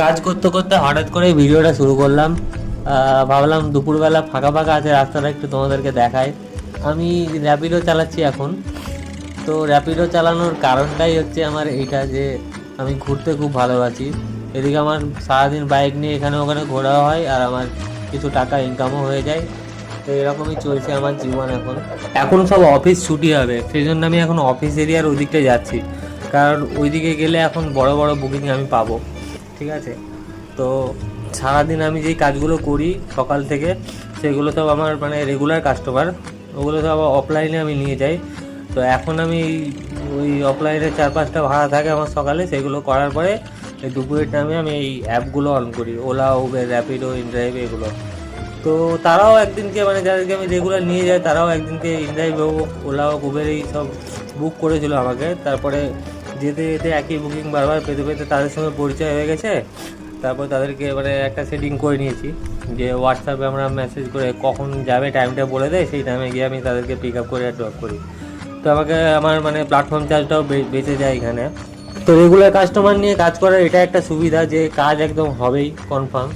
কাজ করতে করতে হঠাৎ করে ভিডিওটা শুরু করলাম। ভাবলাম দুপুরবেলা ফাঁকা ফাঁকা আছে রাস্তাটা একটু তোমাদেরকে দেখায় আমি র্যাপিডো চালাচ্ছি এখন। তো র্যাপিডো চালানোর কারণটাই হচ্ছে আমার এইটা যে আমি ঘুরতে খুব ভালোবাসি। এদিকে আমার সারাদিন বাইক নিয়ে এখানে ওখানে ঘোরা হয় আর আমার কিছু টাকা ইনকামও হয়ে যায়। তো এরকমই চলছে আমার জীবন এখন। এখন সব অফিস ছুটি হবে সেই জন্য আমি এখন অফিস এরিয়ার ওদিকটা যাচ্ছি। কারণ ওইদিকে গেলে এখন বড় বড় বুকিং আমি পাবো। ঠিক আছে? তো সারাদিন আমি যেই কাজগুলো করি সকাল থেকে, সেগুলো সব আমার মানে রেগুলার কাস্টমার ওগুলো সব অফলাইনে আমি নিয়ে যাই। তো এখন আমি ওই অফলাইনে চার পাঁচটা ভাড়া থাকে আমার সকালে, সেগুলো করার পরে এই দুপুরের টাইমে আমি এই অ্যাপগুলো অন করি ওলা উবের র্যাপিডো ইনড্রাইভ এগুলো। তো তারাও একদিনকে মানে যাদেরকে আমি রেগুলার নিয়ে যাই, তারাও একদিনকে ইনড্রাইভ ওলা হোক উবের এই সব বুক করেছিল আমাকে। তারপরে যেতে যেতে একই বুকিং বারবার পেতে পেতে তাদের সঙ্গে পরিচয় হয়ে গেছে। তারপর তাদেরকে মানে একটা সেটিং করে নিয়েছি যে হোয়াটসঅ্যাপে আমরা মেসেজ করে কখন যাবে টাইমটা বলে দেয়, সেই টাইমে গিয়ে আমি তাদেরকে পিক আপ করে ড্রপ করি। তো আমাকে, আমার মানে প্ল্যাটফর্ম চার্জটাও বেঁচে যায় এখানে। তো রেগুলার কাস্টমার নিয়ে কাজ করার এটা একটা সুবিধা যে কাজ একদম হবেই কনফার্ম